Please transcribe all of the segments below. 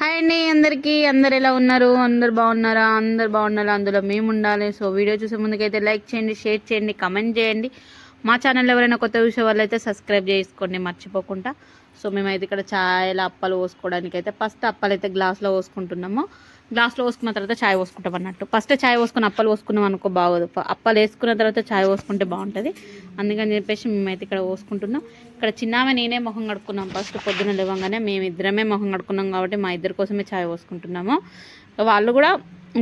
Hi అండి అందరికీ. అందరు ఎలా ఉన్నారు? అందరు బాగున్నారా? అందరు బాగున్నారా? అందులో మేము ఉండాలి. సో వీడియో చూసే ముందుకైతే లైక్ చేయండి షేర్ చేయండి కమెంట్ చేయండి. మా ఛానల్ ఎవరైనా కొత్త చూసే వాళ్ళు అయితే సబ్స్క్రైబ్ చేసుకోండి మర్చిపోకుండా. సో మేమైతే ఇక్కడ ఛాయల అప్పలు పోసుకోవడానికి అయితే ఫస్ట్ అప్పలు అయితే గ్లాస్లో పోసుకుంటున్నాము. గ్లాస్లో పోసుకున్న తర్వాత ఛాయ్ పోసుకుంటాం అన్నట్టు. ఫస్ట్ ఛాయ్ పోసుకుని అప్పలు పోసుకున్నాం అనుకో బాగోదు. అప్పలు వేసుకున్న తర్వాత ఛాయ్ పోసుకుంటే బాగుంటుంది. అందుకని చెప్పేసి మేమైతే ఇక్కడ పోసుకుంటున్నాం. ఇక్కడ చిన్నామె నేనే మొహం కడుక్కున్నాం. ఫస్ట్ పొద్దున లేవగానే మేము ఇద్దరమే మొహం కడుక్కున్నాం కాబట్టి మా ఇద్దరి కోసమే ఛాయ్ పోసుకుంటున్నాము. వాళ్ళు కూడా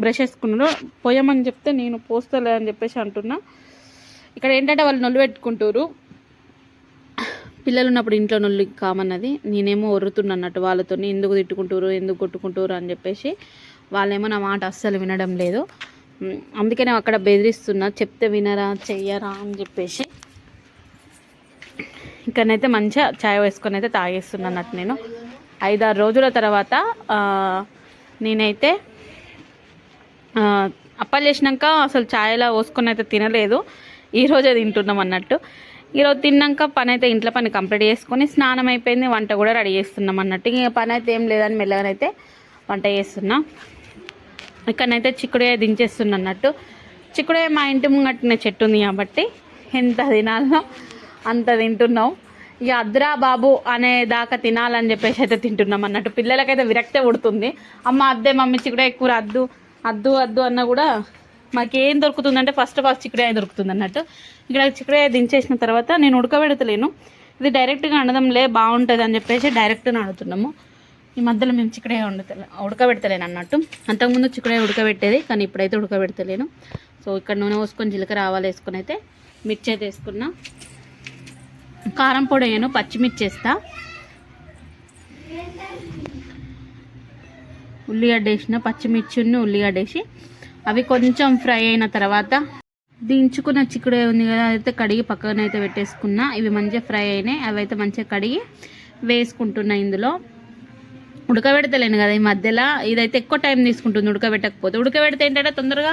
బ్రష్ వేసుకున్నారు. పోయమని చెప్తే నేను పోస్తలే అని చెప్పేసి అంటున్నా. ఇక్కడ ఏంటంటే వాళ్ళు నొల్లు పెట్టుకుంటారు. పిల్లలు ఉన్నప్పుడు ఇంట్లో నొల్లు కామన్నది. నేనేమో ఒర్రుతున్నా అన్నట్టు వాళ్ళతో ఎందుకు తిట్టుకుంటారు ఎందుకు కొట్టుకుంటారు అని చెప్పేసి వాళ్ళేమో నా మాట అస్సలు వినడం లేదు. అందుకే నేను అక్కడ బెదిరిస్తున్నా. చెప్తే వినరా చెయ్యరా అని చెప్పేసి. ఇక్కడనైతే మంచిగా చాయ్ వేసుకొని అయితే తాగేస్తున్నా అన్నట్టు నేను. ఐదారు రోజుల తర్వాత నేనైతే ఆ, అప్పాలు చేసినాక అసలు ఛాయ్లా పోసుకొని అయితే తినలేదు. ఈరోజే తింటున్నాం అన్నట్టు. ఈరోజు తిన్నాక పని అయితే ఇంట్లో పని కంప్లీట్ చేసుకొని స్నానం అయిపోయింది వంట కూడా రెడీ చేస్తున్నాం అన్నట్టు. ఇక పని అయితే ఏం లేదని మెల్లగానైతే వంట చేస్తున్నా. ఇక్కడనైతే చిక్కుడుకాయ దించేస్తున్నా అన్నట్టు. చిక్కుడే మా ఇంటి ముంగట్టిన చెట్టు ఉంది కాబట్టి ఎంత తినాలో అంత తింటున్నాం. ఇక అద్రా బాబు అనే దాకా తినాలని చెప్పేసి అయితే తింటున్నాం అన్నట్టు. పిల్లలకైతే విరక్తే ఉడుతుంది అమ్మ అద్దే మమ్మీ చిక్కుడే కూర అద్దు అద్దు అద్దు అన్న కూడా మాకేం దొరుకుతుందంటే ఫస్ట్ ఆఫ్ ఆల్ చిక్కుడుకాయ దొరుకుతుంది అన్నట్టు. ఇక్కడ చిక్కుడుకాయ దించేసిన తర్వాత నేను ఉడకబెడతలేను. ఇది డైరెక్ట్గా అనడంలే బాగుంటుంది అని చెప్పేసి డైరెక్ట్గా అడుగుతున్నాము ఈ మధ్యలో మేము చిక్కుడే వండుతలే ఉడకబెడతలేను అన్నట్టు. అంతకుముందు చిక్కుడే ఉడకబెట్టేది కానీ ఇప్పుడైతే ఉడకబెడతలేను. సో ఇక్కడ నూనె పోసుకొని జీలకర్ర ఆవాలు వేసుకొని అయితే మిర్చి అయితే వేసుకున్నా. కారం పొడి వేయను పచ్చిమిర్చి వేస్తా. ఉల్లిగడ్డ వేసిన పచ్చిమిర్చిని ఉల్లిగడ్డ వేసి అవి కొంచెం ఫ్రై అయిన తర్వాత దించుకున్న చిక్కుడు ఉంది కదా అదైతే కడిగి పక్కన అయితే పెట్టేసుకున్నా. ఇవి మంచిగా ఫ్రై అయినాయి. అవి అయితే మంచిగా కడిగి వేసుకుంటున్నా ఇందులో. ఉడకబెడతలేను కదా ఈ మధ్యలో. ఇదైతే ఎక్కువ టైం తీసుకుంటుంది ఉడకబెట్టకపోతే. ఉడకబెడితే ఏంటంటే తొందరగా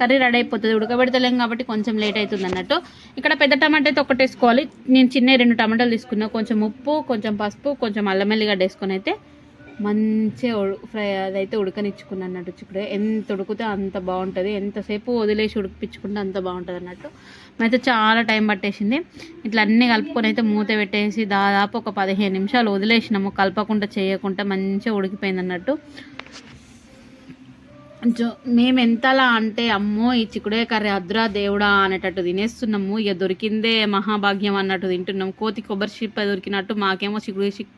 కర్రీ రెడీ అయిపోతుంది. ఉడకబెడతలేం కాబట్టి కొంచెం లేట్ అవుతుంది అన్నట్టు. ఇక్కడ పెద్ద టమాటా అయితే ఒకటి వేసుకోవాలి. నేను చిన్న రెండు టమాటాలు తీసుకున్నా. కొంచెం ఉప్పు కొంచెం పసుపు కొంచెం అల్లం వెల్లిగడ్డ వేసుకొని అయితే మంచిగా ఫ్రై అదైతే ఉడకనిచ్చుకున్నాను అన్నట్టు చిక్కుడు ఎంత ఉడికితే అంత బాగుంటుంది. ఎంతసేపు వదిలేసి ఉడికిపించుకుంటే అంత బాగుంటుంది అన్నట్టు. అయితే చాలా టైం పట్టేసింది. ఇట్లా అన్నీ కలుపుకొని అయితే మూత పెట్టేసి దాదాపు ఒక పదిహేను నిమిషాలు వదిలేసినాము. కలపకుండా చేయకుండా మంచిగా ఉడికిపోయింది అన్నట్టు. జో మేము ఎంతలా అంటే అమ్మో ఈ చిక్కుడే కర్రీ అద్రా దేవుడా అనేటట్టు తినేస్తున్నాము. ఇక దొరికిందే మహాభాగ్యం అన్నట్టు తింటున్నాము. కోతి కొబ్బరి చిప్ప దొరికినట్టు మాకేమో చిక్కుడు చిక్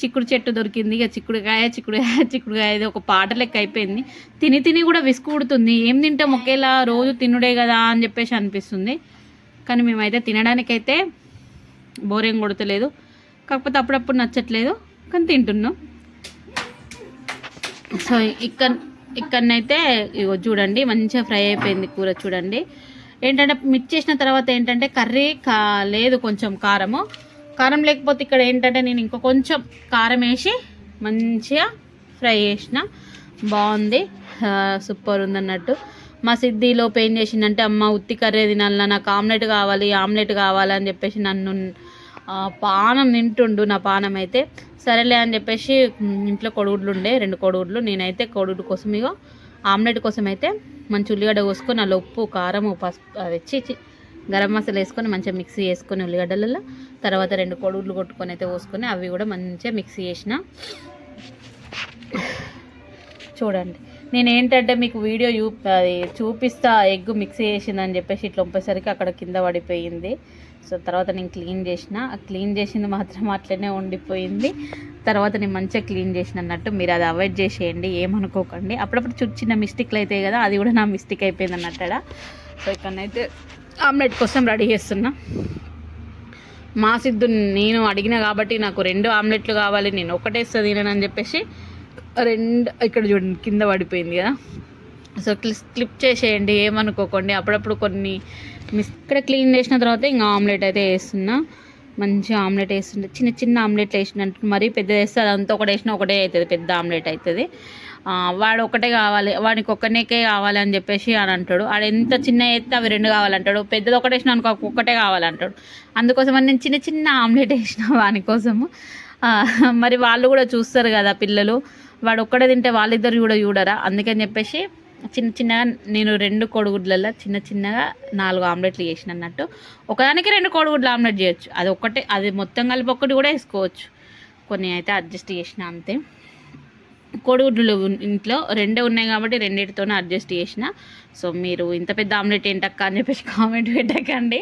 చిక్కుడు చెట్టు దొరికింది. ఇక చిక్కుడుకాయ చిక్కుడుకాయ చిక్కుడుకాయ ఇది ఒక పాట లెక్క అయిపోయింది. తిని తిని కూడా విసుకుడుతుంది ఏం తింటాం? ఒకేలా రోజు తినుడే కదా అని చెప్పేసి అనిపిస్తుంది. కానీ మేమైతే తినడానికైతే బోరేం కొడతలేదు. కాకపోతే అప్పుడప్పుడు నచ్చట్లేదు. కానీ తింటున్నాం. సో ఇక్కడ ఇక్కడనైతే ఇగో చూడండి మంచిగా ఫ్రై అయిపోయింది కూర చూడండి. ఏంటంటే మిక్స్ చేసిన తర్వాత ఏంటంటే కర్రీ కా లేదు కొంచెం కారము. కారం లేకపోతే ఇక్కడ ఏంటంటే నేను ఇంకో కొంచెం కారం వేసి మంచిగా ఫ్రై చేసిన. బాగుంది. సూపర్ సూపర్ ఉందన్నట్టు. మా సిద్ధిలోపు ఏం చేసిందంటే అమ్మ ఉత్తి కర్రీ తినాలన్నా నాకు ఆమ్లెట్ కావాలి ఆమ్లెట్ కావాలి అని చెప్పేసి నన్ను పానం తింటుండు నా పానం అయితే. సరేలే అని చెప్పేసి ఇంట్లో కొడుగుడ్లు ఉండే రెండు కొడుగుడ్లు. నేనైతే కొడుగుడు కోసం ఇగో ఆమ్లెట్ కోసం అయితే మంచి ఉల్లిగడ్డ కోసుకొని అలా ఉప్పు కారం పసుపు అది గరం మసాలా వేసుకొని మంచిగా మిక్సీ వేసుకొని ఉల్లిగడ్డలలో తర్వాత రెండు కొడుగులు కొట్టుకొని అయితే పోసుకొని అవి కూడా మంచిగా మిక్సీ చేసిన. చూడండి. నేను ఏంటంటే మీకు వీడియో చూ అది చూపిస్తా ఎగ్ మిక్సీ చేసిందని చెప్పేసి ఇట్లా వంపేసరికి అక్కడ కింద పడిపోయింది. సో తర్వాత నేను క్లీన్ చేసిన. క్లీన్ చేసింది మాత్రం అట్లనే ఉండిపోయింది. తర్వాత నేను మంచిగా క్లీన్ చేసిన అన్నట్టు మీరు అది అవాయిడ్ చేసేయండి ఏమనుకోకండి. అప్పుడప్పుడు చిన్న మిస్టేక్లు అవుతాయి కదా అది కూడా నా మిస్టేక్ అయిపోయింది అన్నట్టు సో ఇక్కడనైతే ఆమ్లెట్ కోసం రెడీ చేస్తున్నా. మా సిద్ధు నేను అడిగిన కాబట్టి నాకు రెండు ఆమ్లెట్లు కావాలి నేను ఒకటేస్తా తినని చెప్పేసి రెండు ఇక్కడ చూడండి కింద పడిపోయింది కదా. సో క్లిప్ క్లిప్ చేసేయండి ఏమనుకోకండి. అప్పుడప్పుడు కొన్ని మిస్ ఇక్కడ క్లీన్ చేసిన తర్వాత ఇంకా ఆమ్లెట్ అయితే వేస్తున్నా. మంచి ఆమ్లెట్ వేస్తుండే. చిన్న చిన్న ఆమ్లెట్లు వేసినట్టు మరీ పెద్ద వేస్తే అదంతా ఒకటి వేసినా ఒకటే అవుతుంది పెద్ద ఆమ్లెట్ అవుతుంది. వాడు ఒకటే కావాలి వాడికి ఒక్కనేకే కావాలి అని చెప్పేసి అని అంటాడు. వాడు ఎంత చిన్న వేస్తే అవి రెండు కావాలంటాడు. పెద్దది ఒకటి వేసిన అనుకో ఒక్కటే కావాలంటాడు. అందుకోసం అని నేను చిన్న చిన్న ఆమ్లెట్ వేసిన వాని కోసము. మరి వాళ్ళు కూడా చూస్తారు కదా పిల్లలు. వాడు ఒక్కడే తింటే వాళ్ళిద్దరు కూడా చూడరా? అందుకని చెప్పేసి చిన్న చిన్నగా నేను రెండు కోడిగుడ్లలో చిన్న చిన్నగా నాలుగు ఆమ్లెట్లు చేసిన అన్నట్టు. ఒకదానికి రెండు కోడిగుడ్లు ఆమ్లెట్ చేయొచ్చు. అది ఒక్కటే అది మొత్తం కలిపి ఒక్కటి కూడా వేసుకోవచ్చు. కొన్ని అయితే అడ్జస్ట్ చేసిన అంతే. కోడిగుడ్లు ఇంట్లో రెండే ఉన్నాయి కాబట్టి రెండింటితోనే అడ్జస్ట్ చేసిన. సో మీరు ఇంత పెద్ద ఆమ్లెట్ ఏంటక్క అని చెప్పేసి కామెంట్ పెట్టకండి.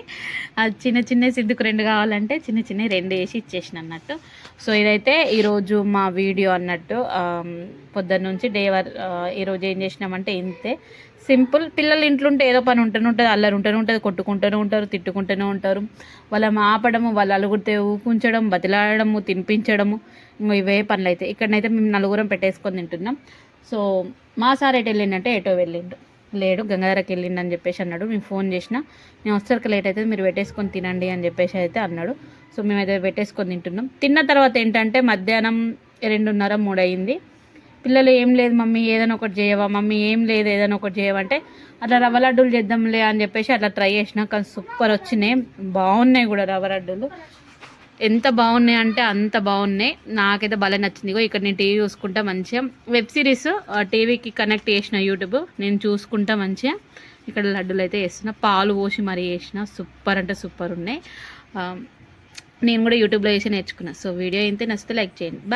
అది చిన్న చిన్న సిద్దుకు రెండు కావాలంటే చిన్న చిన్న రెండు వేసి ఇచ్చేసిన అన్నట్టు. సో ఇదైతే ఈరోజు మా వీడియో అన్నట్టు ఆమ్, పొద్దున్న నుంచి డే వర్ ఈరోజు ఏం చేసినామంటే ఇంతే. సింపుల్. పిల్లలు ఇంట్లో ఉంటే ఏదో పని ఉంటూనే ఉంటుంది అల్లరి ఉంటూనే ఉంటుంది కొట్టుకుంటూనే ఉంటారు తిట్టుకుంటూనే ఉంటారు. వాళ్ళ ఆపడము వాళ్ళు అలుగుడితే ఊకుంచడం బతిలాడము తినిపించడము ఇవే పనులు అయితే ఇక్కడనైతే మేము నలుగురం పెట్టేసుకొని తింటున్నాం. సో మా సార్ ఎటు వెళ్ళిండంటే ఎటో వెళ్ళిండు. లేడు గంగాధరకి వెళ్ళిండు అని చెప్పేసి అన్నాడు. మేము ఫోన్ చేసిన నేను వస్తారు లేట్ అయితే మీరు పెట్టేసుకొని తినండి అని చెప్పేసి అయితే అన్నాడు. సో మేమైతే పెట్టేసుకొని తింటున్నాం. తిన్న తర్వాత ఏంటంటే మధ్యాహ్నం రెండున్నర మూడు అయింది పిల్లలు ఏం లేదు మమ్మీ ఏదైనా ఒకటి చేయవా? మమ్మీ ఏం లేదు ఏదైనా ఒకటి చేయవంటే అట్లా రవ్వ లడ్డూలు చేద్దాంలే అని చెప్పేసి అట్లా ట్రై చేసిన. కానీ సూపర్ వచ్చినాయి. బాగున్నాయి కూడా రవ్వ లడ్డూలు. ఎంత బాగున్నాయి అంటే అంత బాగున్నాయి. నాకైతే భలే నచ్చింది. ఇక్కడ నేను టీవీ చూసుకుంటా మంచిగా. వెబ్ సిరీస్ టీవీకి కనెక్ట్ చేసిన యూట్యూబ్. నేను చూసుకుంటా మంచిగా. ఇక్కడ లడ్డూలు అయితే వేస్తున్నా పాలు పోసి మరీ వేసిన సూపర్ అంటే సూపర్ ఉన్నాయి. నేను కూడా యూట్యూబ్లో వేసి నేర్చుకున్నా. సో వీడియో అయితే నచ్చితే లైక్ చేయండి.